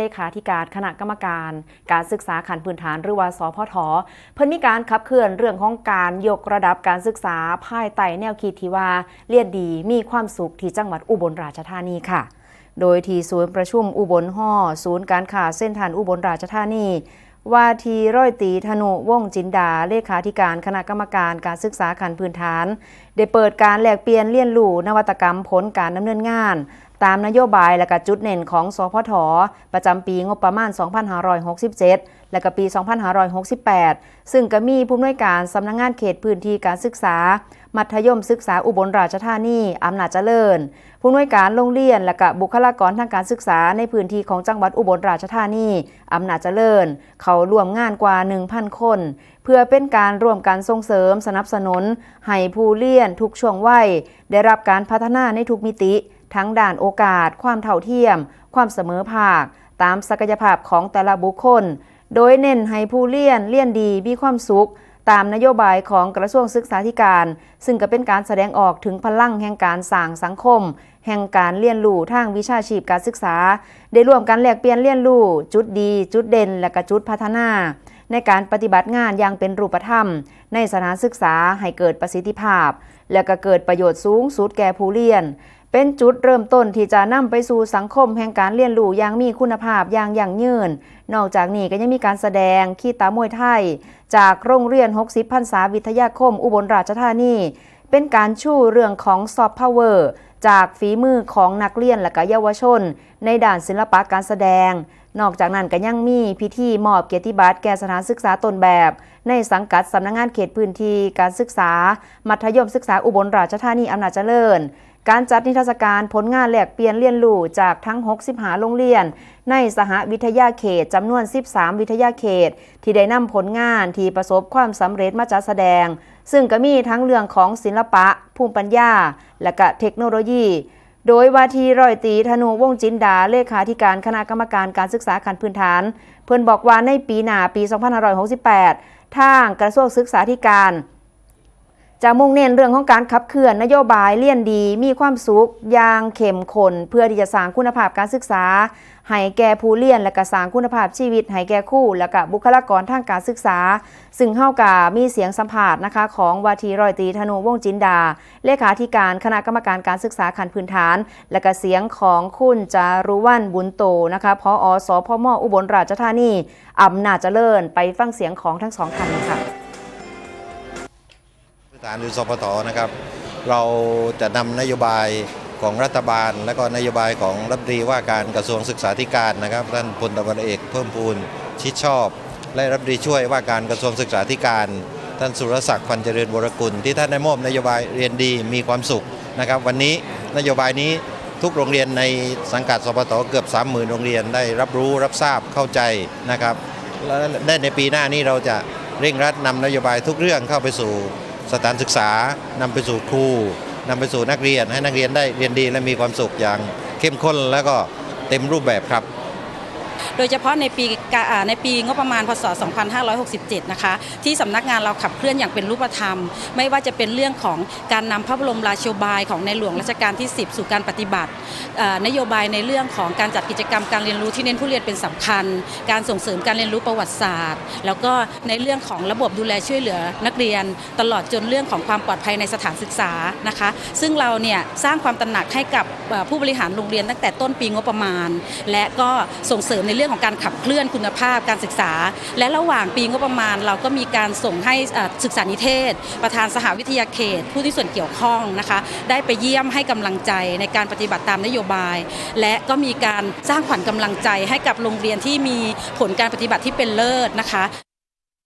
เลขาธิการคณะกรรมการ การศึกษาขั้นพื้นฐานหรือว่าสพทเพิ่นมีการขับเคลื่อนเรื่องของการยกระดับการศึกษาภายใต้แนวคิดที่ว่าเรียนดีมีความสุขที่จังหวัดอุบลราชธานีค่ะ โดยที่ศูนย์ประชุมอุบลห่อศูนย์การค้าเส้นทางอุบลราชธานีว่าทีร้อยตีธนุวงศ์จินดา เลขาธิการคณะกรรมการการศึกษาขั้นพื้นฐาน ได้เปิดการแลกเปลี่ยนเรียนรู้นวัตกรรมผลการดำเนินงาน ตามนโยบายและก็จุดเน่นของสพทประจำปีงบประมาณ 2567 และก็ปี 2568 ซึ่งก็มีผู้อำนวยการสำนักงงานเขตพื้นที่การศึกษา มัธยมศึกษาอุบลราชธานีอำนาจเจริญ ผู้อำนวยการโรงเรียนและก็บุคลากรทางการศึกษาในพื้นที่ของจังหวัดอุบลราชธานีอำนาจเจริญ เขาร่วมงานกว่า 1,000 คน เพื่อเป็นการร่วมกันส่งเสริมสนับสนุนให้ผู้เรียนทุกช่วงวัยได้รับการพัฒนาในทุกมิติ ทั้งด่านโอกาส ความเท่าเทียม ความเสมอภาค ตามศักยภาพของแต่ละบุคคล โดยเน้นให้ผู้เรียนเรียนดีมีความสุข ตามนโยบายของกระทรวงศึกษาธิการ ซึ่งก็เป็นการแสดงออกถึงพลังแห่งการสร้างสังคม แห่งการเรียนรู้ทางวิชาชีพการศึกษา ได้ร่วมกันแลกเปลี่ยนเรียนรู้จุดดี จุดเด่น และก็จุดพัฒนาในการปฏิบัติงานอย่างเป็นรูปธรรม ในสถานศึกษาให้เกิดประสิทธิภาพ และก็เกิดประโยชน์สูงสุดแก่ผู้เรียน เป็นจุดเริ่มต้นที่จะนำไปสู่สังคมแห่งการเรียนรู้อย่างมีคุณภาพอย่างยั่งยืน นอกจากนี้ก็ยังมีการแสดงขีตามวยไทย จากโรงเรียน 60พรรษาวิทยาคม อุบลราชธานี เป็นการชูเรื่องของซอฟต์พาวเวอร์จากฝีมือของนักเรียนและก็เยาวชน ในด่านศิลปะการแสดง นอกจากนั้นก็ยังมีพิธีมอบเกียรติบัตรแก่สถานศึกษาตนแบบ ในสังกัดสำนักงงานเขตพื้นที่การศึกษา มัธยมศึกษาอุบลราชธานีอำนาจเจริญ การจัดนิทรรศการผลงานแลกเปลี่ยนเรียนรู้จากทั้ง 65 โรงเรียน ในสหวิทยาเขตจำนวน 13 วิทยาเขต ที่ได้นำผลงานที่ประสบความสำเร็จมาจัดแสดง ซึ่งก็มีทั้งเรื่องของศิลปะ ภูมิปัญญา และก็เทคโนโลยี โดยวาทีร้อยตีธนูวงจินดาเลขาธิการคณะกรรมการการศึกษาขั้นพื้นฐาน เพิ่อนบอกว่าในปีหน้าปี 2568 ทางกระทรวงศึกษาธิการ จะมุ่งเน้นเรื่องของการขับเคลื่อนนโยบายเลี่ยนดี มีความสุขอย่างเข้มข้นเพื่อที่จะสร้างคุณภาพการศึกษาให้แก่ผู้เรียนและก็สร้างคุณภาพชีวิตให้แก่คู่และก็บุคลากรทางการศึกษา ซึ่งเฮากามีเสียงสัมภาษณ์นะคะ ของวาทีรอยตีธนูวงจินดา เลขาธิการคณะกรรมการการศึกษาขั้นพื้นฐาน และก็เสียงของคุณจารุวัน บุญโตนะคะพออสพมอุบลราชธานีอำนาจเจริญ ไปฟังเสียงของทั้งสองท่านค่ะ ฐานหรือสพทนะครับ เราจะนำนโยบายของรัฐบาล และก็นโยบายของรัฐมนตรีว่าการกระทรวงศึกษาธิการนะครับท่านพลตำรวจเอกเพิ่มพูนชิดชอบ และรัฐมนตรีช่วยว่าการกระทรวงศึกษาธิการ ท่านสุรศักดิ์พันเจริญวรกุลที่ท่านได้มอบนโยบายเรียนดีมีความสุขนะครับ วันนี้นโยบายนี้ทุกโรงเรียนในสังกัดสพทเกือบ 30,000 โรงเรียนได้รับรู้รับทราบเข้าใจนะครับและและในปีหน้านี้เราจะเร่งรัดนำนโยบายทุกเรื่องเข้าไปสู่ สถานศึกษานำไปสู่ครูนำไปสู่นักเรียนให้นักเรียนได้เรียนดีและมีความสุขอย่างเข้มข้นและก็เต็มรูปแบบครับ โดยเฉพาะในปีในปีงบประมาณพศ 2567 นะคะ ที่สำนักงานเราขับเคลื่อนอย่างเป็นรูปธรรม ไม่ว่าจะเป็นเรื่องของการนำพระบรมราโชบายของในหลวงรัชกาลที่ 10 สู่การปฏิบัติ นโยบายในเรื่องของการจัดกิจกรรมการเรียนรู้ที่เน้นผู้เรียนเป็นสำคัญ การส่งเสริมการเรียนรู้ประวัติศาสตร์ แล้วก็ในเรื่องของระบบดูแลช่วยเหลือนักเรียน ตลอดจนเรื่องของความปลอดภัยในสถานศึกษานะคะ ซึ่งเราเนี่ยสร้างความตระหนักให้กับผู้บริหารโรงเรียนตั้งแต่ต้นปีงบประมาณ และก็ส่งเสริมในเรื่องของการขับเคลื่อนคุณภาพการศึกษา และระหว่างปีงบประมาณ เราก็มีการส่งให้ศึกษานิเทศ ประธานสหวิทยาเขต ผู้ที่ส่วนเกี่ยวข้องนะคะ ได้ไปเยี่ยมให้กำลังใจในการปฏิบัติตามนโยบาย และก็มีการสร้างขวัญกำลังใจให้กับโรงเรียนที่มีผลการปฏิบัติที่เป็นเลิศนะคะ